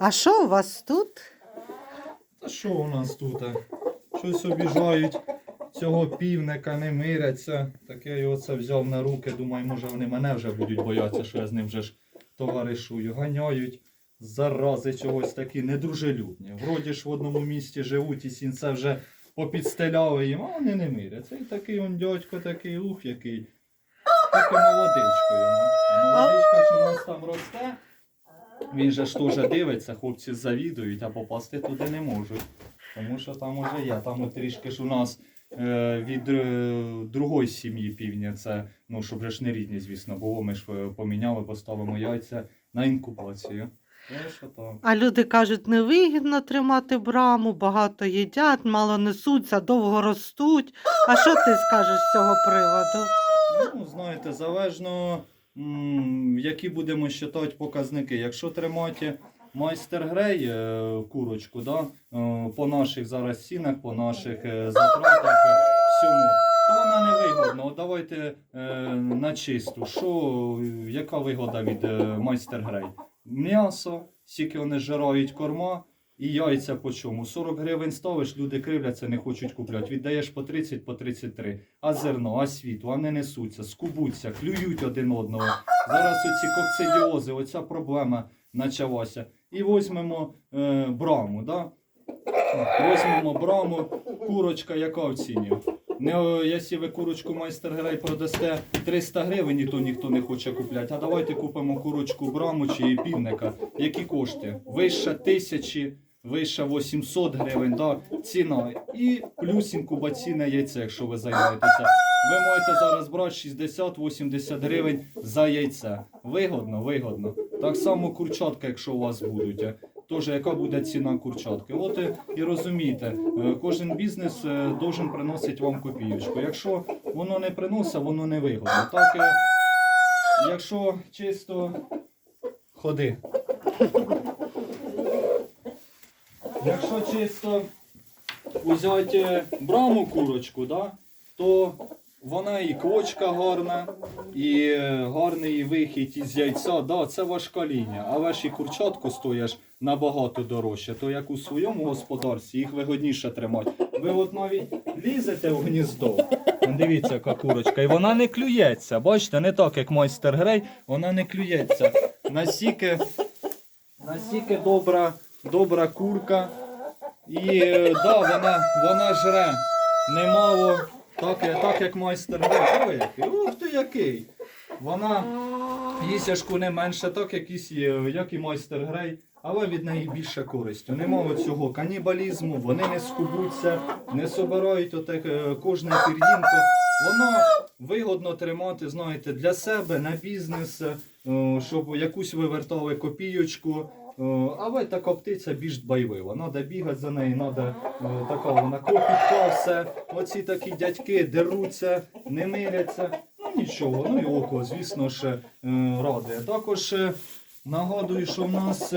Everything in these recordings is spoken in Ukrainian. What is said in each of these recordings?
А що у вас тут? Та що у нас тут? Щось обіжають. Цього півника не миряться. Так я його це взяв на руки. Думаю, може вони мене вже будуть боятися, що я з ним вже ж товаришую. Ганяють. Зарази чогось такі недружелюбні. Вроді ж в одному місті живуть і сінце вже попідстеляли їм, а вони не миряться. І такий он дядько, такий ух який. Таке молодечко йому. А молодечка, що в нас там росте, він же ж теж дивиться, хлопці завідують, а попасти туди не можуть. Тому що там уже є. Там от трішки ж у нас е, від е, другої сім'ї півня, це, ну, щоб ж не рідні, звісно, було, ми ж е, поміняли, поставимо яйця на інкубацію. А люди кажуть, невигідно тримати браму, багато їдять, мало несуться, довго ростуть. А що ти скажеш з цього приводу? Ну, знаєте, залежно, які будемо считати показники. Якщо тримати майстер грей е, курочку, да, е, по наших зараз цінах, по наших е, затратах, всьому, то вона не вигодна. Давайте на чисту. Що, яка вигода від майстер грей? М'ясо, скільки вони жирають корма. І яйця по чому? 40 гривень ставиш, люди кривляться, не хочуть купляти. Віддаєш по 30, по 33. А зерно, а світло, а не несуться, скубуться, клюють один одного. Зараз оці кокцидіози, оця проблема почалася. І візьмемо е, браму, да? Візьмемо браму, курочка, яка в ціні? Не, е, якщо ви курочку майстер грей продасте 300 гривень, і то ніхто не хоче купляти. А давайте купимо курочку браму чи півника. Які кошти? Вище тисячі, вище 800 гривень, да? ціна. І плюс інкубаційне яйце, якщо ви займаєтеся. Ви можете зараз брати 60-80 гривень за яйце. Вигодно, вигодно. Так само курчатка, якщо у вас будуть. Тож, яка буде ціна курчатки? От і, розумієте, е, кожен бізнес е, должен приносити вам копійочку. Якщо воно не приносить, воно не вигодно. Так, е, якщо чисто ходи. Якщо чисто взяти браму курочку, да, то вона і кочка гарна, і е, гарний вихід із яйця. Да, це важка лінія. А ваші курчатку стоять набагато дорожче, то як у своєму господарстві їх вигодніше тримати. Ви от навіть лізете в гніздо. Дивіться, яка курочка. І вона не клюється. Бачите, не так, як майстер грей, вона не клюється. Настільки, настільки добра, добра курка. І е, да, вона, вона жре немало, так, так як майстер. Ой, ух ти який. Вона їсяшку не менше, так як і, як і майстер грей, але від неї більше користю. Нема цього канібалізму, вони не скубуться, не собирають отак, е, кожне пір'їнко. Воно вигодно тримати, знаєте, для себе на бізнес, е, щоб якусь вивертали копійочку. Е, Але така птиця більш дбайлива. Надо бігати за нею, треба така вона кропітка, все. Оці такі дядьки деруться, не миряться. Ну нічого, ну і око, звісно ж, е, радує. Також е, нагадую, що в нас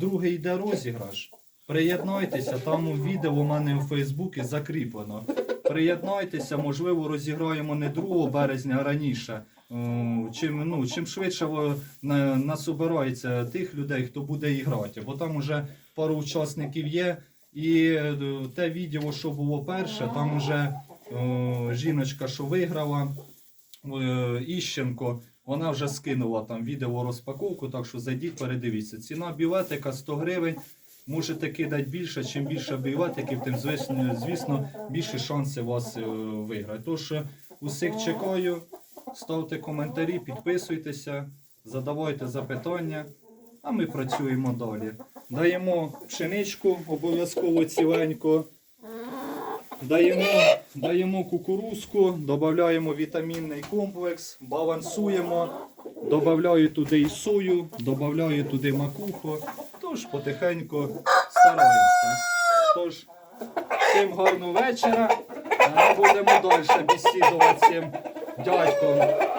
другий йде розіграш. Приєднайтеся, там у відео у мене у Фейсбуці закріплено. Приєднайтеся, можливо, розіграємо не 2 березня, а раніше. Е, Чим, ну, чим швидше ви- на- насобирається тих людей, хто буде грати. Бо там вже пару учасників є. І е, те відео, що було перше, там вже е, жіночка, що виграла, Іщенко, вона вже скинула там відео розпаковку, так що зайдіть, передивіться. Ціна білетика 100 гривень. Можете кидати більше, чим більше білетиків, тим звісно, звісно більше шансів вас виграти. Тож усіх чекаю, ставте коментарі, підписуйтеся, задавайте запитання, а ми працюємо далі. Даємо пшеничку обов'язково ціленько. Даємо, даємо кукурузку, додаємо вітамінний комплекс, балансуємо, додаю туди і сою, додаю туди макуху. Тож потихеньку стараємося. Тож, всім гарного вечора. Ми будемо далі бесідувати 你叫爱吃